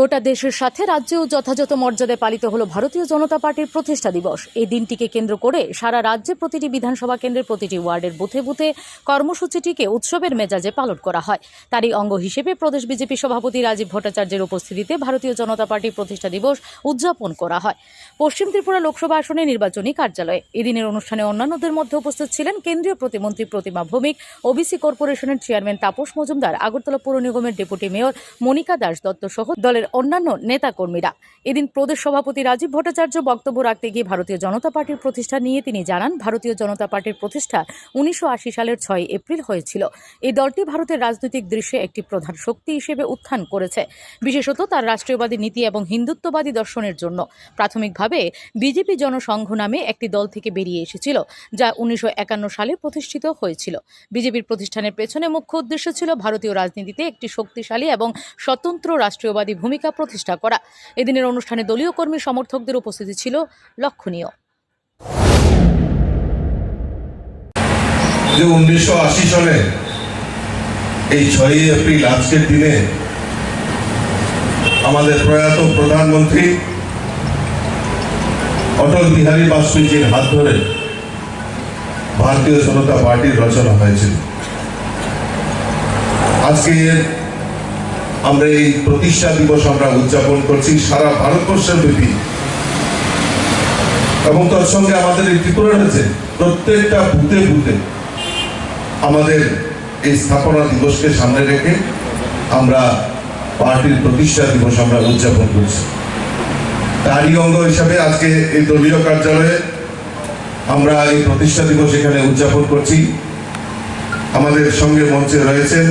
গোটা দেশের সাথে রাজ্যেও যথাযথ মর্যাদায় পালিত হলো ভারতীয় জনতা পার্টির প্রতিষ্ঠা দিবস। এই দিনটিকে কেন্দ্র করে সারা রাজ্যে প্রতিটি বিধানসভা কেন্দ্রের প্রতিটি ওয়ার্ডের বুথে বুথে কর্মসূচিটিকে উৎসবের মেজাজে পালন করা হয়। তারই অঙ্গ হিসেবে প্রদেশ বিজেপি সভাপতি রাজীব ভট্টাচার্যের উপস্থিতিতে ভারতীয় জনতা পার্টির প্রতিষ্ঠা দিবস উদযাপন করা হয়। পশ্চিম ত্রিপুরা লোকসভা আসনে নির্বাচনী কার্যালয়ে এদিনের অনুষ্ঠানে অন্যান্যদের মধ্যে উপস্থিত ছিলেন কেন্দ্রীয় প্রতিমন্ত্রী প্রতিমা ভৌমিক, ওবিসি কর্পোরেশনের চেয়ারম্যান তাপস মজুমদার, আগরতলা পৌর নিগমের ডেপুটি মেয়র মনিকা দাস দত্ত সহ দলের অন্যান্য নেতাকর্মীরা। এদিন প্রদেশ সভাপতি রাজীব ভট্টাচার্য বক্তব্য রাখতে গিয়ে ভারতীয় জনতা পার্টির প্রতিষ্ঠা নিয়ে তিনি জানান, ভারতীয় জনতা পার্টির প্রতিষ্ঠা উনিশশো সালের ছয় এপ্রিল হয়েছিল। এই দলটি ভারতের রাজনৈতিক দৃশ্যে একটি প্রধান শক্তি হিসেবে উত্থান করেছে। বিশেষত তার রাষ্ট্রীয়বাদী নীতি এবং হিন্দুত্ববাদী দর্শনের জন্য। প্রাথমিকভাবে বিজেপি জনসংঘ নামে একটি দল থেকে বেরিয়ে এসেছিল, যা উনিশশো একান্ন সালে প্রতিষ্ঠিত হয়েছিল। বিজেপির প্রতিষ্ঠানের পেছনে মুখ্য উদ্দেশ্য ছিল ভারতীয় রাজনীতিতে একটি শক্তিশালী এবং স্বতন্ত্র রাষ্ট্রীয়বাদী ভূমিকা প্রতিষ্ঠা করা। এদিনের অনুষ্ঠানে দলীয় কর্মী সমর্থকদের উপস্থিতি ছিল লক্ষণীয়। যে উনিশশো আশি সালে এই ছয়ই এপ্রিল আজকের দিনে আমাদের প্রয়াত প্রধানমন্ত্রী অটল বিহারী বাজপেয়ীজির হাত ধরে ভারতীয় জনতা পার্টির রচনা হয়েছিল। আজকে আমরা এই প্রতিষ্ঠা দিবস আমরা উদযাপন করছি সারা ভারতবর্ষের ব্যাপী। এবং তার সঙ্গে আমাদের এই ত্রিপুরা রয়েছে প্রত্যেকটা ভূতে বুথে আমাদের এই স্থাপনা দিবসকে সামনে রেখে আমরা পার্টির প্রতিষ্ঠা দিবস আমরা উদযাপন করছি। তারই অঙ্গ হিসাবে আজকে এই দলীয় কার্যালয়ে আমরা এই প্রতিষ্ঠা দিবস এখানে উদযাপন করছি। আমাদের সঙ্গে মঞ্চে রয়েছেন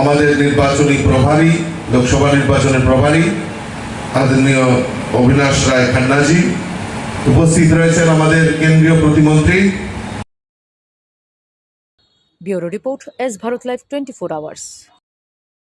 আমাদের নির্বাচনী প্রভারী, লোকসভা নির্বাচনের প্রভারী, আদরণীয় অবিনাশ রায় খান্নাজি, উপস্থিত রয়েছেন আমাদের কেন্দ্রীয় প্রতিমন্ত্রী। Bureau report, S Bharat live twenty four hours.